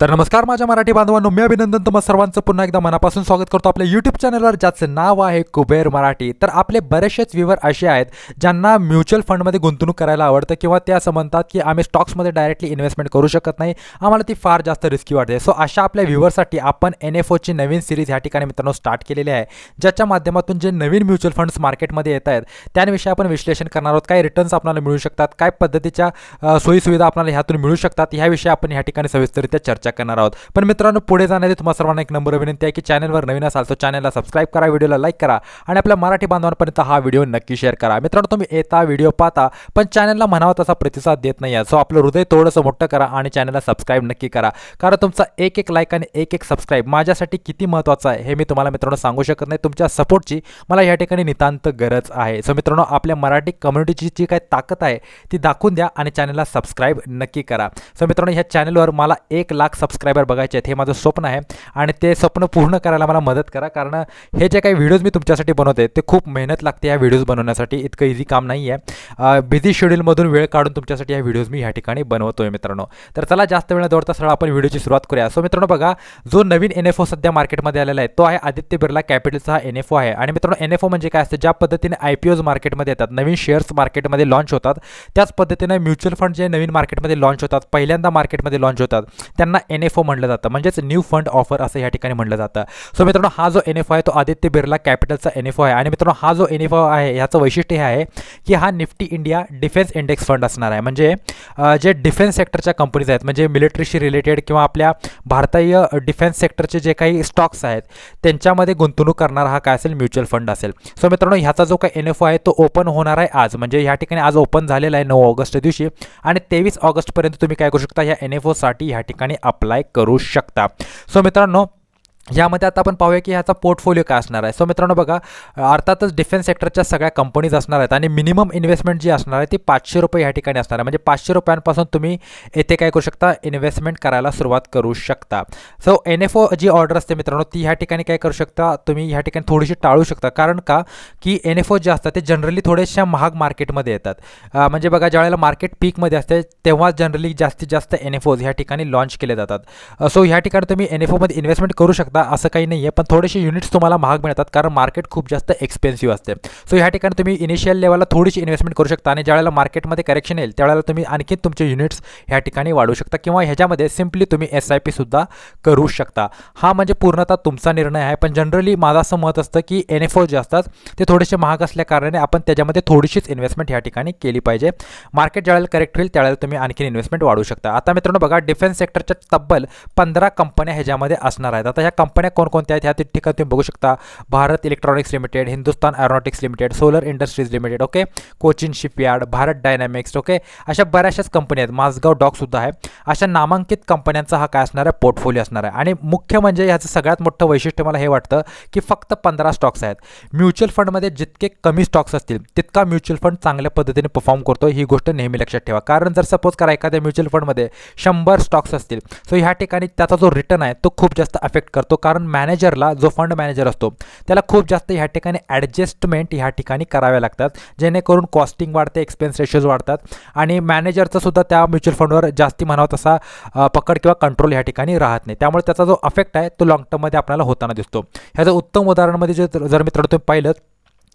तर नमस्कार माझ्या मराठी बांधवांनो मी अभिनंदन तुम्हाला सर्वांचं. पुन्हा एकदा मनापासून स्वागत करतो आपल्या यूट्यूब चॅनलवर ज्याचं नाव आहे कुबेर मराठी. तर आपले बरेचसेच व्ह्यूवर असे आहेत ज्यांना म्युच्युअल फंडमध्ये गुंतवणूक करायला आवडतं किंवा ते असं म्हणतात की आम्ही स्टॉक्समध्ये डायरेक्टली इन्व्हेस्टमेंट करू शकत नाही. आम्हाला ती फार जास्त रिस्की वाटते. सो अशा आपल्या व्ह्यूवरसाठी आपण एन एफ ओची नवीन सिरीज ह्या ठिकाणी मित्रांनो स्टार्ट केलेली आहे. ज्याच्या माध्यमातून जे नवीन म्युच्युअल फंड्स मार्केटमध्ये येत आहेत त्यांविषयी आपण विश्लेषण करणार आहोत. काय रिटर्न्स आपल्याला मिळू शकतात काय पद्धतीच्या सोयीसुविधा आपल्याला ह्यातून मिळू शकतात. ह्याविषयी आपण ह्या ठिकाणी सविस्तरित्या चर्चा करणार आहोत. पण मित्रांनो पुढे जाण्याची तुम्हाला सर्वांना एक नंबर विनंती आहे की चॅनलवर नवीन असाल तर चॅनलला सबस्क्राईब करा व्हिडिओला लाईक करा आणि आपल्या मराठी बांधवांपर्यंत हा व्हिडिओ नक्की शेअर करा. मित्रांनो तुम्ही येता व्हिडिओ पाहता पण चॅनलला म्हणावा तसा प्रतिसाद देत नाही आहे. सो आपलं हृदय थोडंसं मोठं करा आणि चॅनलला सबस्क्राईब नक्की करा. कारण तुमचा एक एक लाईक आणि एक एक सबस्क्राईब माझ्यासाठी किती महत्त्वाचं आहे हे मी तुम्हाला मित्रांनो सांगू शकत नाही. तुमच्या सपोर्टची मला या ठिकाणी नितांत गरज आहे. सो मित्रांनो आपल्या मराठी कम्युनिटीची जी काही ताकद आहे ती दाखवून द्या आणि चॅनलला सबस्क्राईब नक्की करा. सो मित्रांनो ह्या चॅनलवर मला एक लाख सबस्क्रायबर बघायचे आहेत हे माझं स्वप्न आहे. आणि ते स्वप्न पूर्ण करायला मला मदत करा कारण हे जे काही व्हिडिओज मी तुमच्यासाठी बनवते ते खूप मेहनत लागते या व्हिडिओज बनवण्यासाठी. इतकं इझी काम नाही आहे बिझी शेड्यूलमधून वेळ काढून तुमच्यासाठी या व्हिडिओज मी ह्या ठिकाणी बनवतो आहे मित्रांनो. तर चला जास्त वेळ दौडता सरळ आपण व्हिडिओची सुरुवात करूया. सो मित्रांनो बघा जो नवीन एन एफ ओ सध्या मार्केटमध्ये आलेला आहे तो आहे आदित्य बिर्ला कॅपिटलचा हा एन एफ ओ आहे. आणि मित्रांनो एन एफ ओ म्हणजे काय असतं ज्या पद्धतीने आय पी ओज मार्केटमध्ये येतात नवीन शेअर्स मार्केटमध्ये लॉन्च होतात त्याच पद्धतीने म्युच्युअल फंड जे नवीन मार्केटमध्ये लॉन्च होतात पहिल्यांदा मार्केटमध्ये लॉन्च होतात त्यांना एन एफ ओ म्हटलं जातं. म्हणजेच न्यू फंड ऑफर असं या ठिकाणी म्हटलं जातं. सो मित्रांनो हा जो एन एफ ओ आहे तो आदित्य बिर्ला कॅपिटलचा एन एफ ओ आहे. आणि मित्रांनो हा जो एन एफ ओ आहे ह्याचं वैशिष्ट्य हे आहे की हा Nifty India defence index fund असणार आहे. म्हणजे जे डिफेन्स सेक्टरच्या कंपनीज आहेत म्हणजे मिलिटरीशी रिलेटेड किंवा आपल्या भारतीय डिफेन्स सेक्टरचे जे काही स्टॉक्स आहेत त्यांच्यामध्ये गुंतवणूक करणारा हा काय असेल? म्युच्युअल फंड असेल. सो मित्रांनो ह्याचा जो काही एन एफ ओ आहे तो ओपन होणार आहे आज. म्हणजे ह्या ठिकाणी आज ओपन झालेला आहे नऊ ऑगस्ट दिवशी. आणि तेवीस ऑगस्टपर्यंत तुम्ही काय करू शकता ह्या एन एफ ओसाठी ह्या ठिकाणी अप्लाय करू शकता. सो मित्रांनो यामध्ये आता आपण पाहूया की ह्याचा पोर्टफोलिओ काय असणार आहे. सो मित्रांनो बघा अर्थातच डिफेन्स सेक्टरच्या सगळ्या कंपनीज असणार आहेत आणि मिनिमम इन्व्हेस्टमेंट जी असणार आहे ती पाचशे रुपये या ठिकाणी असणार आहे. म्हणजे पाचशे रुपयांपासून तुम्ही येथे काय करू शकता? इन्व्हेस्टमेंट करायला सुरुवात करू शकता. सो एन एफ ओ जी ऑर्डर असते मित्रांनो ती ह्या ठिकाणी काय करू शकता? तुम्ही ह्या ठिकाणी थोडीशी टाळू शकता. कारण का? की एन एफ ओ जे असतात ते जनरली थोडेशा महाग मार्केटमध्ये येतात. म्हणजे बघा ज्यावेळेला मार्केट पीकमध्ये असते तेव्हा जनरली जास्तीत जास्त एन एफ ओज ह्या ठिकाणी लॉन्च केले जातात. सो ह्या ठिकाणी तुम्ही एन एफ ओमध्ये इन्व्हेस्टमेंट करू शकता. असं काही नाही आहे पण थोडेसे युनिट्स तुम्हाला महाग मिळतात कारण मार्केट खूप जास्त एक्सपेन्सिव्ह असते. सो ह्या ठिकाणी तुम्ही इनिशियल लेवलला थोडीशी इन्व्हेस्टमेंट करू शकता आणि ज्यावेळेला मार्केटमध्ये करेक्शन येईल त्यावेळेला तुम्ही आणखी तुमचे युनिट्स ह्या ठिकाणी वाढवू शकता किंवा ह्याच्यामध्ये सिम्पली तुम्ही एस आय पीसुद्धा करू शकता. हा म्हणजे पूर्णतः तुमचा निर्णय आहे पण जनरली माझं असं मत असतं की एन एफ ओ जे असतात ते थोडेसे महाग असल्या कारणाने आपण त्याच्यामध्ये थोडीशीच इन्व्हेस्टमेंट ह्या ठिकाणी केली पाहिजे. मार्केट ज्यावेळेला करेक्ट होईल त्यावेळेला तुम्ही आणखी इन्व्हेस्टमेंट वाढवू शकता. आता मित्रांनो बघा डिफेन्स सेक्टरच्या तब्बल पंधरा कंपन्या ह्याच्यामध्ये असणार आहेत. आता ह्या कंपन्या कोणकोणत्या आहेत ह्या ठिकाणी तुम्ही बघू शकता. Bharat electronics limited Hindustan aeronautics limited solar industries limited okay Cochin shipyard Bharat dynamics okay अशा बऱ्याचशाच कंपन्या आहेत. माझगाव डॉकसुद्धा आहे. अशा नामांकित कंपन्यांचा हा काय असणार आहे? पोर्टफोलिओ असणार आहे. आणि मुख्य म्हणजे ह्याचं सगळ्यात मोठं वैशिष्ट्य मला हे वाटतं की फक्त पंधरा स्टॉक्स आहेत. म्युच्युअल फंडमध्ये जितके कमी स्टॉक्स असतील तितका म्युच्युअल फंड चांगल्या पद्धतीने परफॉर्म करतो ही गोष्ट नेहमी लक्षात ठेवा. कारण जर सपोज करा एखाद्या म्युच्युअल फंडमध्ये शंभर स्टॉक्स असतील सो ह्या ठिकाणी त्याचा जो रिटर्न आहे तो खूप जास्त अफेक्ट करतो. कारण मॅनेजरला जो फंड मॅनेजर असतो त्याला खूप जास्त ह्या ठिकाणी ॲडजस्टमेंट ह्या ठिकाणी कराव्या लागतात जेणेकरून कॉस्टिंग वाढते एक्सपेन्स रेशोज वाढतात आणि मॅनेजरचा सुद्धा त्या म्युच्युअल फंडवर जास्ती म्हणावं तसा पकड किंवा कंट्रोल ह्या ठिकाणी राहत नाही. त्यामुळे त्याचा जो अफेक्ट आहे तो लॉंग टर्ममध्ये आपल्याला होताना दिसतो. ह्याचं उत्तम उदाहरणमध्ये जे जर मित्रांनो तुम्ही पाहिलं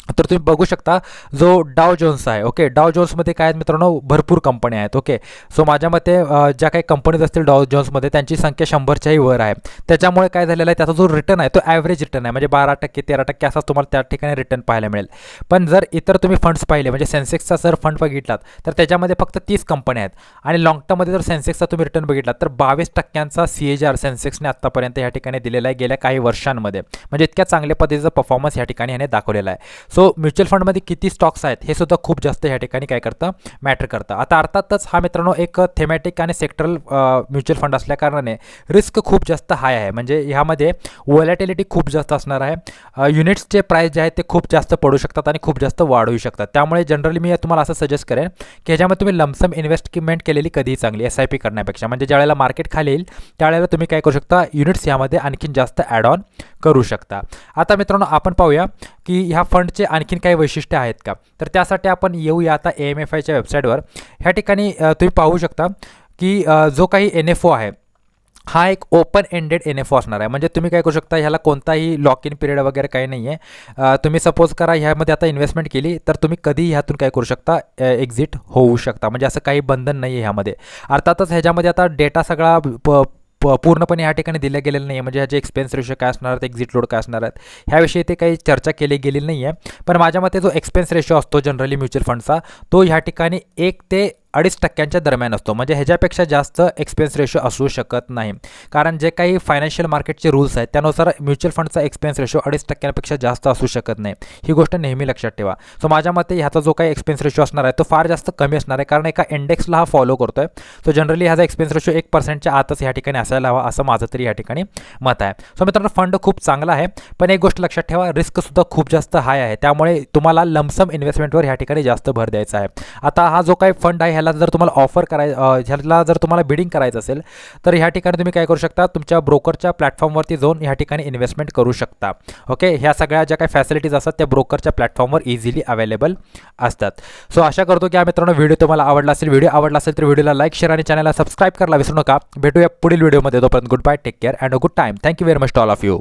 तर तुम्ही बघू शकता जो डाव जोन्स आहे ओके डाव जोन्समध्ये काय आहेत मित्रांनो? भरपूर कंपन्या आहेत ओके सो माझ्या मते ज्या काही कंपनीज असतील डाव जोन्समध्ये त्यांची संख्या शंभरच्याही वर आहे. त्याच्यामुळे काय झालेलं आहे त्याचा जो रिटर्न आहे तो ॲव्हरेज रिटर्न आहे. म्हणजे बारा टक्के तेरा टक्के असाच तुम्हाला त्या ठिकाणी रिटर्न पाहायला मिळेल. पण जर इतर तुम्ही फंड्स पाहिले म्हणजे सेन्सेक्सचा जर फंड बघितलात तर त्याच्यामध्ये फक्त तीस कंपन्या आहेत. आणि लॉंग टर्ममध्ये जर सेन्सेक्सचा तुम्ही रिटर्न बघितलात तर बावीस टक्क्यांचा सी एच आर सेन्सेक्सने आत्तापर्यंत या ठिकाणी दिलेला आहे गेल्या काही वर्षांमध्ये. म्हणजे इतक्या चांगल्या पद्धतीचा परफॉर्मन्स या ठिकाणी याने दाखवलेला आहे. सो म्युच्युअल फंडमध्ये किती स्टॉक्स आहेत हे सुद्धा खूप जास्त ह्या ठिकाणी काय करतं मॅटर करतं. आता अर्थातच हा मित्रांनो एक थेमॅटिक आणि सेक्टरल म्युच्युअल फंड असल्याकारणाने रिस्क खूप जास्त हाय आहे. म्हणजे ह्यामध्ये वॉलॅटिलिटी खूप जास्त असणार आहे. युनिट्सचे प्राईस जे आहेत ते खूप जास्त पडू शकतात आणि खूप जास्त वाढू शकतात. त्यामुळे जनरली मी तुम्हाला असं सजेस्ट करेन की ह्याच्यामध्ये तुम्ही लमसम इन्व्हेस्टमेंट केलेली कधीही चांगली एस आय पी करण्यापेक्षा. म्हणजे ज्यावेळेला मार्केट खाली येईल त्यावेळेला तुम्ही काय करू शकता युनिट्स ह्यामध्ये आणखीन जास्त ॲड ऑन करू शकता. आता मित्रांनो आपण पाहूया की ह्या फंडचे आणखीन काही वैशिष्ट्य आहेत का? तर त्यासाठी आपण येऊया आता ए एम एफ आयच्या वेबसाईटवर ह्या ठिकाणी तुम्ही पाहू शकता की जो काही एन एफ ओ आहे हा एक open ended N F O असणार आहे. म्हणजे तुम्ही काय करू शकता ह्याला कोणताही लॉक इन पिरियड वगैरे काही नाही आहे तुम्ही सपोज करा ह्यामध्ये आता इन्व्हेस्टमेंट केली तर तुम्ही कधीही ह्यातून काय करू शकता एक्झिट होऊ शकता. म्हणजे असं काही बंधन नाही आहे ह्यामध्ये. अर्थातच ह्याच्यामध्ये आता डेटा सगळा प प पूर्णपणे ह्या ठिकाणी दिल्या गेलेलं नाही आहे म्हणजे ह्याचे एक्सपेन्स रेशो काय असणार आहेत एक्झिट लोड काय असणार आहेत ह्याविषयी ते काही चर्चा केली गेलेली नाही आहे पण माझ्या मते जो एक्सपेन्स रेशो असतो जनरली म्युच्युअल फंडचा तो ह्या ठिकाणी एक ते अडीच टक्क्यांच्या दरम्यान असतो. म्हणजे ह्याच्यापेक्षा जास्त एक्सपेन्स रेशो असू शकत नाही. कारण जे काही फायनान्शियल मार्केटचे रूल्स आहेत त्यानुसार म्युच्युअल फंडचा एक्सपेन्स रेशो अडीच टक्क्यांपेक्षा जास्त असू शकत नाही. ही गोष्ट नेहमी लक्षात ठेवा. सो माझ्या मते ह्याचा जो काही एक्सपेन्स रेशो असणार आहे तो फार जास्त कमी असणार आहे. कारण एका इंडेक्सला हा फॉलो करतो आहे सो जनरली ह्याचा एक्सपेन्स रेशो एक पर्सेंटच्या आतच ह्या ठिकाणी असायला हवा असं माझं तरी या ठिकाणी मत आहे. सो मित्रांनो फंड खूप चांगला आहे. पण एक गोष्ट लक्षात ठेवा रिस्कसुद्धा खूप जास्त हाय आहे. त्यामुळे तुम्हाला लमसम इन्व्हेस्टमेंटवर ह्या ठिकाणी जास्त भर द्यायचा आहे. आता हा जो काही फंड आहे ह्याला जर तुम्हाला ऑफर कराय ह्याला जर तुम्हाला बिडिंग करायचं असेल तर ह्या ठिकाणी तुम्ही काय करू शकता? तुमच्या ब्रोकरच्या प्लॅटफॉर्मवरती जाऊन ह्या ठिकाणी इन्व्हेस्टमेंट करू शकता. ओके ह्या सगळ्या ज्या काही फॅसिलिटीज असतात त्या ब्रोकरच्या प्लॅटफॉर्मवर इझिली अवेलेबल असतात. सो आशा करतो की हा मित्रांनो व्हिडिओ तुम्हाला आवडला असेल. व्हिडिओ आवडला असेल तर व्हिडिओला लाईक शेअर आणि चॅनलला सबस्क्राईब करायला विसरू नका. भेटूया पुढील व्हिडिओमध्ये तोपर्यंत good bye take care and a good time thank you very much to all of you you